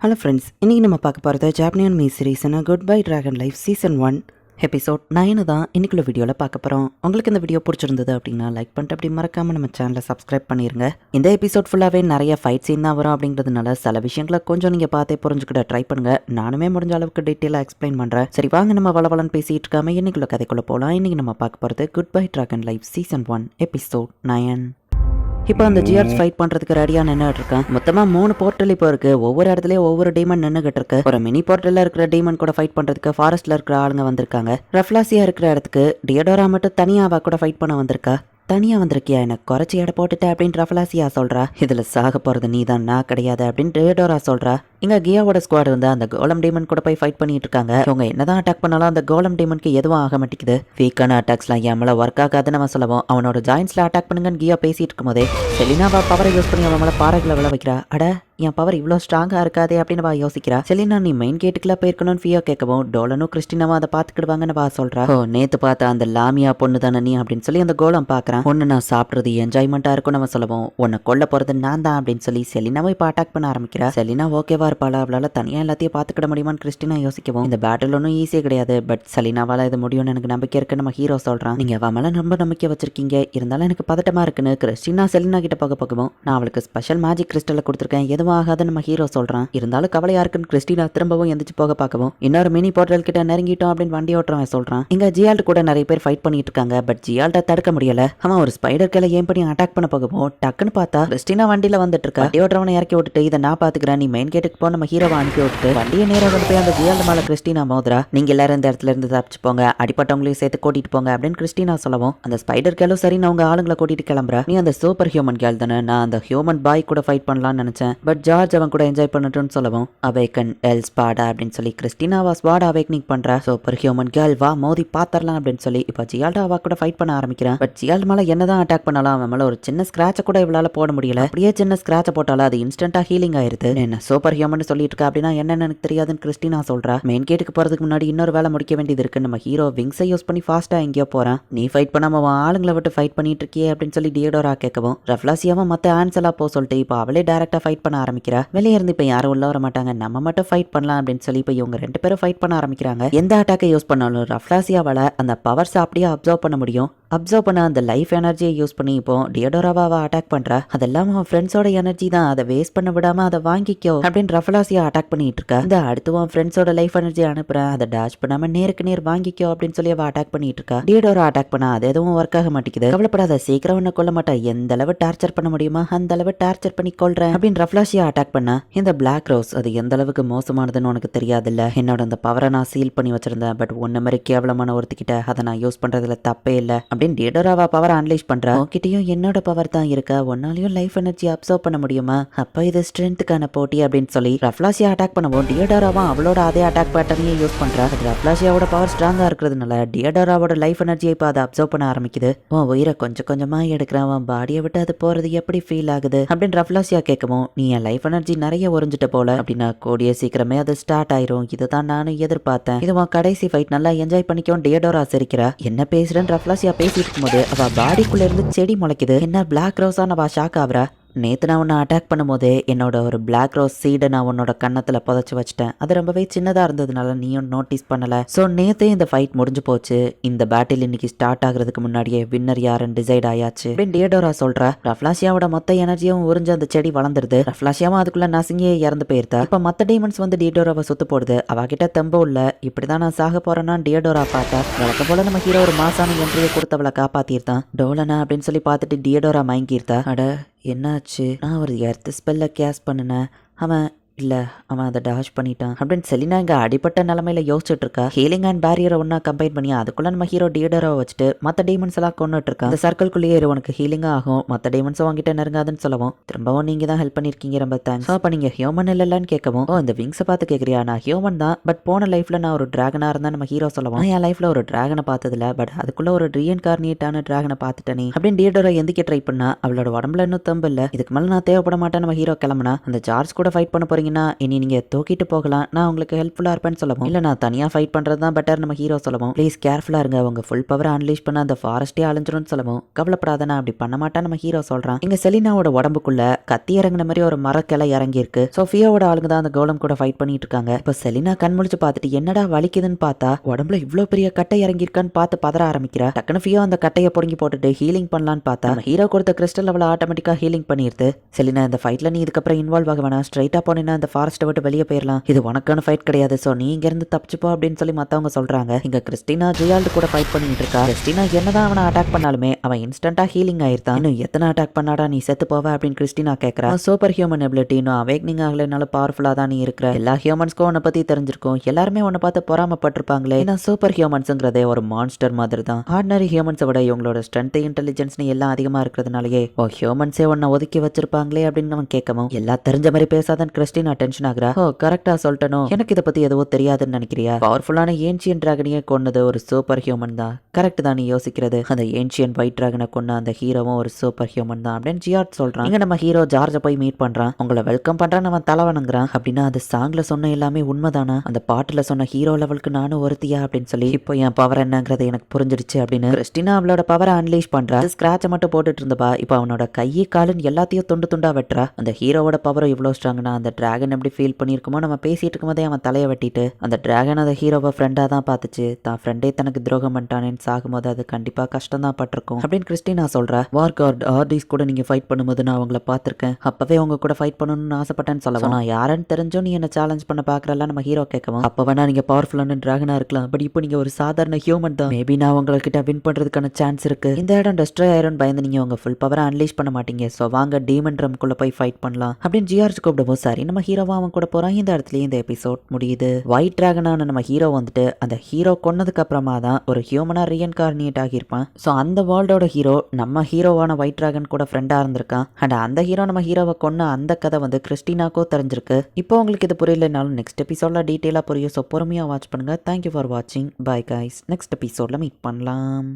Hello friends இன்றைக்கி நம்ம பார்க்க போகிறது ஜாப்னியன் மீ சீரீஸ்னா goodbye dragon life season one episode nine தான் இன்றைக்குள்ள வீடியோவில் பார்க்க போகிறோம் உங்களுக்கு இந்த வீடியோ பிடிச்சிருந்தது அப்படின்னா லைக் பண்ணிட்டு அப்படி மறக்காமல் நம்ம சேனலை சப்ஸ்கிரைப் பண்ணிடுங்க இந்த எபிசோட் ஃபுல்லாகவே நிறைய ஃபைட் சீன் தான் வரும் அப்படிங்கிறதுனால சில விஷயங்களை கொஞ்சம் நீங்கள் பார்த்தே புரிஞ்சுக்கிட்ட ட்ரை பண்ணுங்க. நானுமே முடிஞ்ச அளவுக்கு டீட்டெயிலாக எக்ஸ்பிளைன் பண்ணுறேன் சரி வாங்க நம்ம வளவலன்னு பேசிகிட்டு இருக்காமல் இன்றைக்குள்ள கதைக்குள்ளே போகலாம் இன்றைக்கி நம்ம பார்க்க போகிறது goodbye dragon life season one episode nine இப்போ அந்த ஜிஆர்ஸ் ஃபைட் பண்றதுக்கு ரெடியா நின்றுட்டு இருக்கேன். மொத்தமா மூணு போர்ட்டல் இப்போ இருக்கு. ஒவ்வொரு இடத்துலயும் ஒவ்வொரு டீமன் நின்னுகிட்டு இருக்கு. ஒரு மினி போர்ட்டல்ல இருக்கிற டீமன் கூட ஃபைட் பண்றதுக்கு ஃபாரஸ்ட்ல இருக்கிற ஆளுங்க வந்திருக்காங்க. ரஃப்லாசியா இருக்கிற இடத்துக்கு டியடோரா மட்டும் தனியாவா கூட ஃபைட் பண்ண வந்திருக்கா? தனியாக வந்திருக்கியா? எனக்கு குறைச்சி எடை போட்டுட்ட அப்படின்னு ரஃபலாசியா சொல்கிறா இதில் சாக போகிறது நீ தான் நான் கிடையாது அப்படின்னு டியடோரா சொல்கிறா இங்கே கியாவோட ஸ்குவாட் வந்து அந்த கோலம் டீமன் கூட போய் ஃபைட் பண்ணிட்டு இருக்காங்க. இவங்க என்னதான் அட்டாக் பண்ணாலும் அந்த கோலம் டீமனுக்கு எதுவும் ஆக மாட்டேங்குது. வீக்கான அட்டாக்ஸ்லாம் என் மேலே ஒர்க் ஆகாதுன்னு அவன் சொல்லவும் அவனோட ஜாயின்ஸில் அட்டாக் பண்ணுங்கன்னு கியா பேசிட்டு இருக்கும்போதே செலினாவா பவரை யூஸ் பண்ணி அவன் மேலே பாறைகளை விளை வைக்கிறா. அட என் பவர் இவ்வளோ ஸ்ட்ராங்காக இருக்காதே அப்படின்னு வா யோசிக்கிறா. செலினா நீ மெயின் கேட்டுக்கெல்லாம் போயிருக்கணும்னு ஃபியோ கேட்கவும் டோலனும் கிறிஸ்டினாவும் அதை பார்த்துக்கிடுவாங்கன்னு வா சொல்றா. ஓ நேத்து பார்த்த அந்த லாமியா பொண்ணு தானே நீ அப்படின்னு சொல்லி அந்த கோலம் பார்க்கறான். ஒன்று நான் சாப்பிட்றது என்ஜாய்மெண்ட்டாக இருக்கும்னு நம்ம சொல்லவும் உன்னை கொல்ல போகிறது நான் தான் அப்படின்னு சொல்லி செலினாவும் இப்போ அட்டாக் பண்ண ஆரம்பிக்கிறா. செலினா ஓகேவா இருப்பாளா? அவளால் தனியாக எல்லாத்தையும் பார்த்துக்கிட முடியுமான்னு கிறிஸ்டினா யோசிக்கவும். இந்த பேட்டில் ஒன்றும் ஈஸியே கிடையாது பட் செலினாவால் இது முடியும்னு எனக்கு நம்பிக்கை இருக்குன்னு நம்ம ஹீரோ சொல்கிறான் நீங்கள் அவன் மேலே ரொம்ப நம்பிக்கை வச்சிருக்கீங்க. இருந்தாலும் எனக்கு பதட்டமாக இருக்குன்னு கிறிஸ்டினா செலினா கிட்ட போக போகவும் நான் அவளுக்கு ஸ்பெஷல் மேஜிக் கிறிஸ்டலை கொடுத்துருக்கேன். எதுவும் ஆகாத நம்ம ஹீரோ சொல்றான். இருந்தாலும் கவலையா இருக்குன்னு கிறிஸ்டினா திரும்பவும் எந்திரிச்சு போக பார்க்கவும் இன்னொரு மினி போர்ட்டல் கிட்ட நெருங்கிட்டோம் அப்படின்னு வண்டி ஓட்டுறவன் சொல்றான். இங்க ஜியால்ட் கூட நிறைய பேர் ஃபைட் பண்ணிட்டு இருக்காங்க பட் ஜியால்ட்ட தடுக்க முடியல. அவன் ஒரு ஸ்பைடர் கிளை ஏன் பண்ணி அட்டாக் பண்ண போகவும் டக்குன்னு பார்த்தா கிறிஸ்டினா வண்டியில வந்துட்டு இருக்கா வண்டி ஓட்டுறவனை இறக்கி விட்டுட்டு இதை நான் பாத்துக்கிறேன் நீ மெயின் கேட்டுக்கு போ நம்ம ஹீரோவை அனுப்பி விட்டுட்டு வண்டியை நேரம் கொண்டு போய் அந்த ஜியால்ட் மேல கிறிஸ்டினா மோதுரா நீங்க எல்லாரும் இந்த இடத்துல இருந்து தப்பிச்சு போங்க. அடிப்பட்டவங்களையும் சேர்த்து கூட்டிட்டு போங்க அப்படின்னு கிறிஸ்டினா சொல்லவும் அந்த ஸ்பைடர் கேலும் சரி நான் உங்க ஆளுங்களை கூட்டிட்டு கிளம்புற நீ அந்த சூப்பர் ஹியூமன் கேள் தானே. நான் அந்த ஹியூமன் பாய் கூட ஃபைட் பண்ணலாம்னு நினைச்சேன். பட் ஜார்ஜ் அவன் கூட என்ஜாய் பண்ணட்டும்னு சொல்லவும் அவேக்கன் எல் ஸ்பாடா அப்படின்னு சொல்லி கிறிஸ்டினா வாஸ் வாடா அவேக்னிங் பண்ணுறா சூப்பர் ஹியூமன் கேர்ள் வா மோதி பாத்தரலாம் அப்படின்னு சொல்லி இப்போ ஜியால்டா அவ கூட ஃபைட் பண்ண ஆரம்பிக்கிறான் பட் ஜியால் மேலே என்னதான் அட்டாக் பண்ணலாம் அவன் மேல ஒரு சின்ன ஸ்கிராட்ச கூட இவளால் போட முடியல. அப்படியே சின்ன ஸ்கிராட்ச போட்டாலும் அது இன்ஸ்டன்டா ஹீலிங் ஆயிருது. என்ன சூப்பர் ஹியூமன் சொல்லிட்டு இருக்கா அப்படின்னா என்னென்னு எனக்கு தெரியாதுன்னு கிறிஸ்டினா சொல்கிறா மெயின் கேட்டுக்கு போறதுக்கு முன்னாடி இன்னொரு வேலை முடிக்க வேண்டியது இருக்கு. நம்ம ஹீரோ விங்ஸை யூஸ் பண்ணி ஃபாஸ்ட்டாக எங்கேயோ போறான். நீ ஃபைட் பண்ணாம அவன் ஆளுங்களை விட்டு ஃபைட் பண்ணிட்டு இருக்கியே அப்படின்னு சொல்லி டியோடோரா கேட்கவும் ரஃப்லாசியாவும் மற்ற ஆன்சலாக போ சொல்லிட்டு இப்போ அவளே டேரக்டா ஃபைட் பண்ண ஆரம்பிக்கிறா. வெளியே இருந்து இப்போ யாரும் உள்ள வர மாட்டாங்க. நம்ம மட்டும் ஃபைட் பண்ணலாம் அப்படின்னு சொல்லி இப்போ இவங்க ரெண்டு பேரும் ஃபைட் பண்ண ஆரம்பிக்கிறாங்க. எந்த அட்டாக்கை யூஸ் பண்ணாலும் ரஃப்லாசியாவால அந்த பவர்ஸ் அப்படியே அப்சர்வ் பண்ண முடியும். அப்சர்வ் பண்ண அந்த லைஃப் எனர்ஜியை யூஸ் பண்ணி. இப்போ டியோடோராவாவை அட்டாக் பண்றா. அதெல்லாம் அவன் ஃப்ரெண்ட்ஸோட எனர்ஜி தான். அதை வேஸ்ட் பண்ண விடாம அதை வாங்கிக்கோ அப்படின்னு ரஃபலாசியா அட்டாக் பண்ணிட்டு இருக்கா. இந்த அடுத்து உன் ஃப்ரெண்ட்ஸோட லைஃப் எனர்ஜி அனுப்புறேன் அதை டாஷ் பண்ணாம நேருக்கு நேர் வாங்கிக்கோ அப்படின்னு சொல்லி அவ அட்டாக் பண்ணிட்டு இருக்கா. டியோடோரா அட்டாக் பண்ணா அது எதுவும் ஒர்க் ஆக மாட்டேங்குது. கவலைப்படாத சீக்கிரம் ஒன்று கொல்ல மாட்டா. எந்த அளவு டார்ச்சர் பண்ண முடியுமா அந்த அளவு டார்ச்சர் பண்ணி கொள்றேன் அப்படின்னு ரஃப்லாஷியா அட்டாக் பண்ணா. இந்த பிளாக் ரோஸ் அது எந்த அளவுக்கு மோசமானதுன்னு உனக்கு தெரியாதுல்ல. என்னோட அந்த பவரை நான் சீல் பண்ணி வச்சிருந்தேன். பட் ஒன்ன மாதிரி கேவலமான ஒருத்திக்கிட்ட அதை நான் யூஸ் பண்றதுல தப்பே இல்லை. அப்படின்னு டியோடோராவா பவர் அனலைஸ் பண்றா? உன்கிட்டயும் என்னோட பவர் தான் இருக்கா. உன்னாலையும் லைஃப் எனர்ஜி அப்சர்வ் பண்ண முடியுமா? அப்ப இது ஸ்ட்ரென்த்துக்கான போட்டி அப்படின்னு சொல்லி ரஃப்லாசியா அட்டாக் பண்ணவும். டியோடோராவா அவளோட அதே அட்டாக் பேட்டர்னையே யூஸ் பண்றா? அது ரஃப்லாசியாவோட பவர் ஸ்ட்ராங்கா இருக்கிறதுனால டியோடோராவோட லைஃப் எனர்ஜியை இப்போ அதை அப்சர்வ் பண்ண ஆரம்பிக்குது. உன் உயிரை கொஞ்சம் கொஞ்சமா எடுக்கிறான். உன் பாடியை விட்டு அது போறது எப்படி ஃபீல் ஆகுது? அப்படின்னு ரஃப்லாசியா கேட்கவும் நீ என் லைஃப் எனர்ஜி நிறைய உறிஞ்சிட்ட போல அப்படின்னா கூடிய சீக்கிரமே அது ஸ்டார்ட் ஆயிரும். இதுதான் நானும் எதிர்பார்த்தேன். இது உன் கடைசி ஃபைட் நல்லா என்ஜாய் பண்ணிக்கவும் டியோடோரா சிரிக்கிறா. என்ன பேசுறேன்னு ரஃப்லாசியா பேசிட்டு இருக்கும்போது அவ பாடிக்குள்ள இருந்து செடி முளைக்குது. என்ன பிளாக் ரோஸா அவ ஷாக் ஆகுறா? நேற்று நான் உன்னை அட்டாக் பண்ணும்போது என்னோட ஒரு பிளாக் ரோஸ் சீடை நான் உன்னோட கன்னத்தில் புதைச்சி வச்சிட்டேன். அது ரொம்பவே சின்னதாக இருந்ததுனால நீயும் நோட்டீஸ் பண்ணலை. ஸோ நேற்றே இந்த ஃபைட் முடிஞ்சு போச்சு. இந்த பேட்டில் இன்னைக்கு ஸ்டார்ட் ஆகுறதுக்கு முன்னாடியே வின்னர் யாருன்னு டிசைட் ஆயாச்சு. அப்படின்னு டியடோரா சொல்கிறா ரஃப்லாஷியாவோட மொத்த எனர்ஜியும் உறிஞ்சு அந்த செடி வளர்ந்துருது. ரஃப்லாஷியாவும் அதுக்குள்ள நசுங்கியே இறந்து போயிருந்தா. இப்போ மற்ற டீமன்ஸ் வந்து டியடோராவை சுத்து போடுது. அவகிட்ட தெம்பு இல்ல. இப்படிதான் நான் சாக போறேன்னா டியடோரா பார்த்தா வழக்கம் போல நம்ம ஹீரோ ஒரு மாசான என்ட்ரியை கொடுத்தவளை காப்பாத்திருந்தான் டோலனா அப்படின்னு சொல்லி பார்த்துட்டு டியடோரா மயங்கியிருந்தா. அட என்னாச்சு? நான் ஒரு எர்த் ஸ்பெல்ல கேஸ் பண்ணினேன். அவன் இல்லை அவன் அதை டாஷ் பண்ணிட்டான். அப்படின்னு செலினா இங்கே அடிப்பட்ட நிலமையில யோசிச்சுட்டு இருக்கா. ஹீலிங் அண்ட் பேரியரை ஒன்றா கம்பைன் பண்ணி அதுக்குள்ள நம்ம ஹீரோ டீடரை வச்சுட்டு மற்ற டீமன்ஸ் எல்லாம் கொண்டுட்டு இருக்கான். அந்த சர்க்கிள்குள்ளேயே உனக்கு ஹீலிங்காக ஆகும். மற்ற டீமன்ஸும் வாங்கிட்ட நெருங்காதுன்னு சொல்லவும். திரும்பவும் நீங்கள் தான் ஹெல்ப் பண்ணியிருக்கீங்க ரொம்ப தேங்க்ஸ் அப்போ நீங்கள் ஹியூமன் இல்லைன்னு கேட்கவும் ஓ இந்த விங்ஸை பார்த்து கேட்குறியா நான் ஹியூமன் தான். பட் போன லைஃப்பில் நான் ஒரு ட்ராகனாக இருந்தால் நம்ம ஹீரோ சொல்லவும் என் லைஃப்பில் ஒரு டிராகனை பார்த்ததில்ல. பட் அதுக்குள்ள ஒரு ரீஎன்கார்னியேட்டான டிராகனை பார்த்துட்டேனே அப்படின்னு டீடரை எந்திக்க ட்ரை பண்ணா அவளோட உடம்புல இன்னும் தம்பு இல்லை. இதுக்கு மேலே நான் தேவைப்பட மாட்டேன் நம்ம ஹீரோ கிளம்புனா. அந்த ஜார்ஜ் கூட ஃபைட் பண்ண போறீங்க போனீங்கன்னா இனி நீங்கள் தூக்கிட்டு போகலாம். நான் உங்களுக்கு ஹெல்ப்ஃபுல்லாக இருப்பேன்னு சொல்லவும். இல்லை நான் தனியாக ஃபைட் பண்ணுறது தான் பெட்டர் நம்ம ஹீரோ சொல்லவும். ப்ளீஸ் கேர்ஃபுல்லாக இருங்க. அவங்க ஃபுல் பவர் அன்லீஷ் பண்ண அந்த ஃபாரஸ்ட்டே அழிஞ்சிரும்னு சொல்லவும். கவலைப்படாத நான் அப்படி பண்ண மாட்டேன் நம்ம ஹீரோ சொல்கிறான் இங்கே செலினாவோட உடம்புக்குள்ள கத்தி இறங்குன மாதிரி ஒரு மரக்கிளை இறங்கி இருக்கு சோஃபியாவோட ஆளுங்க தான் அந்த கோலம் கூட ஃபைட் பண்ணிட்டு இருக்காங்க. இப்போ செலினா கண் முழிச்சு பார்த்துட்டு என்னடா வலிக்குதுன்னு பார்த்தா உடம்புல இவ்வளோ பெரிய கட்டை இறங்கியிருக்கான்னு பார்த்து பதற ஆரம்பிக்கிறா. டக்குனு ஃபியோ அந்த கட்டையை பொடுங்கி போட்டுட்டு ஹீலிங் பண்ணலான்னு பார்த்தா ஹீரோ கொடுத்த கிறிஸ்டல் அவளை ஆட்டோமேட்டிக்காக ஹீலிங் பண்ணிடுது. செலினா இந்த ஃபைட்ல நீ இதுக்கப்புறம் இன்வால்வ் ஆக வேணாம். ஸ்ட்ரைட்டாக போனேன்னா இந்த ஃபாரஸ்ட்டை விட்டு வெளியே போயிடலாம் இது உனக்கான ஃபைட் கிடையாது. ஸோ நீ இங்கேருந்து தப்பிச்சுப்போ அப்படின்னு சொல்லி மத்தவங்க சொல்றாங்க. இங்க கிறிஸ்டினா ஜியால்டு கூட ஃபைட் பண்ணிட்டு இருக்கா. கிறிஸ்டினா என்னதான் அவனை அட்டாக் பண்ணாலுமே அவன் இன்ஸ்டண்ட்டாக ஹீலிங் ஆயிருந்தான். இன்னும் எத்தனை அட்டாக் பண்ணாடா நீ செத்து போவ அப்படின்னு கிறிஸ்டினா கேட்கறா சூப்பர் ஹியூமன் எபிலிட்டி இன்னும் அவேக்னிங் ஆகலைனாலும் பவர்ஃபுல்லாக தான் நீ இருக்கிற. எல்லா ஹியூமன்ஸ்க்கும் உன்னை பற்றி தெரிஞ்சிருக்கும். எல்லாருமே உன்னை பார்த்து பொறாமப்பட்டிருப்பாங்களே. ஏன்னா சூப்பர் ஹியூமன்ஸுங்கிறதே ஒரு மான்ஸ்டர் மாதிரி தான் ஆர்டினரி ஹியூமன்ஸை விட இவங்களோட ஸ்ட்ரென்த் இன்டெலிஜென்ஸ்னு எல்லாம் அதிகமா இருக்கிறதுனாலயே ஓ ஹியூமன்ஸே உன்னை ஒதுக்கி வச்சிருப்பாங்களே அப்படின்னு அவன் கேட்கவும் எல்லாம் தெரிஞ்ச மாதிரி பேசாதான் கிறிஸ்டின் டென்ஷன் ஆகுறா? ஓ கரெக்டா சொல்லிட்டனோ? எனக்கு இதை பத்தி எதுவோ தெரியாதுன்னு நினைக்கிறியா? பவர்ஃபுல்லான ஏன்ஷியன் டிராகனையே கொன்னது ஒரு சூப்பர் ஹியூமன் தான். கரெக்ட் தான் நீ யோசிக்கிறது. அந்த ஏன்ஷியன் ஒயிட் டிராகனை கொன்ன அந்த ஹீரோவும் ஒரு சூப்பர் ஹியூமன் தான் அப்படின்னு ஜியார்ட் சொல்றான். இங்க நம்ம ஹீரோ ஜார்ஜை போய் மீட் பண்றான். உங்களை வெல்கம் பண்றான் அவன் தலை அப்படின்னா அந்த சாங்ல சொன்ன எல்லாமே உண்மைதானா? அந்த பாட்டுல சொன்ன ஹீரோ லெவலுக்கு நானும் ஒருத்தியா அப்படின்னு சொல்லி இப்போ என் பவர் என்னங்கிறது எனக்கு புரிஞ்சிடுச்சு அப்படின்னு கிறிஸ்டினா அவளோட பவரை அன்லீஷ் பண்றா. ஸ்கிராட்சை மட்டும் போட்டுட்டு இருந்தப்பா. இப்போ அவனோட கையை காலுன்னு எல்லாத்தையும் துண்டு துண்டா வெட்டுறா. அந்த ஹீரோவோட பவரும் இவ்வளோ ஸ்ட்ராங்னா அந்த டிராகன் எப்படி ஃபீல் பண்ணியிருக்குமோ நம்ம பேசிட்டு இருக்கும்போதே அவன் தலையை வெட்டிட்டு அந்த டிராகன் அந்த ஹீரோவை ஃப்ரெண்டாக தான் பார்த்துச்சு. தான் ஃப்ரெண்டே தனக்கு துரோகம் பண்ணிட்டானேன்னு சாகும்போது அது கண்டிப்பாக கஷ்டம் தான் பட்டிருக்கும். அப்படின்னு கிறிஸ்டினா சொல்கிறேன் வார் கார்டு ஆர்டிஸ் கூட நீங்க ஃபைட் பண்ணும்போது நான் அவங்கள பார்த்துருக்கேன். அப்பவே அவங்க கூட ஃபைட் பண்ணணும்னு ஆசைப்பட்டேன்னு சொல்ல நான் யாருன்னு தெரிஞ்சோ நீ என்ன சேலஞ்ச் பண்ண பார்க்குறலாம் நம்ம ஹீரோ கேட்கவும் அப்போ வேணா நீங்க பவர்ஃபுல்லான ட்ராகனாக இருக்கலாம். பட் இப்போ நீங்க ஒரு சாதாரண ஹியூமன் தான். மேபி நான் உங்ககிட்ட வின் பண்றதுக்கான சான்ஸ் இருக்கு. இந்த இடம் டெஸ்ட்ராய் ஆயிரும் பயந்து நீங்க உங்க ஃபுல் பவரை அன்லீஷ் பண்ண மாட்டீங்க. ஸோ வாங்க டீமன் ரம்குள்ளே போய் ஃபைட் பண்ணலாம். அப்படின்னு ஜிஆர்ஜ் கூப்பிடுவோம் சாரி நம்ம ஹீரோவா அவன் கூட போறான். இந்த இடத்துலயே இந்த எபிசோட் முடியுது. ஒயிட் டிராகனான நம்ம ஹீரோ வந்துட்டு அந்த ஹீரோ கொன்னதுக்கு அப்புறமா தான் ஒரு ஹியூமனா ரீஎன்கார்னியேட் ஆகியிருப்பான். ஸோ அந்த வேர்ல்டோட ஹீரோ நம்ம ஹீரோவான ஒயிட் டிராகன் கூட ஃப்ரெண்டா இருந்திருக்கான். அண்ட் அந்த ஹீரோ நம்ம ஹீரோவை கொன்ன அந்த கதை வந்து கிறிஸ்டினாக்கோ தெரிஞ்சிருக்கு. இப்போ உங்களுக்கு இது புரியலனாலும் நெக்ஸ்ட் எபிசோட்ல டீட்டெயிலாக புரியும். ஸோ பொறுமையாக வாட்ச் பண்ணுங்க. தேங்க்யூ ஃபார் வாட்சிங் பை கைஸ் நெக்ஸ்ட் எபிசோட்ல மீட் பண்ணலாம்.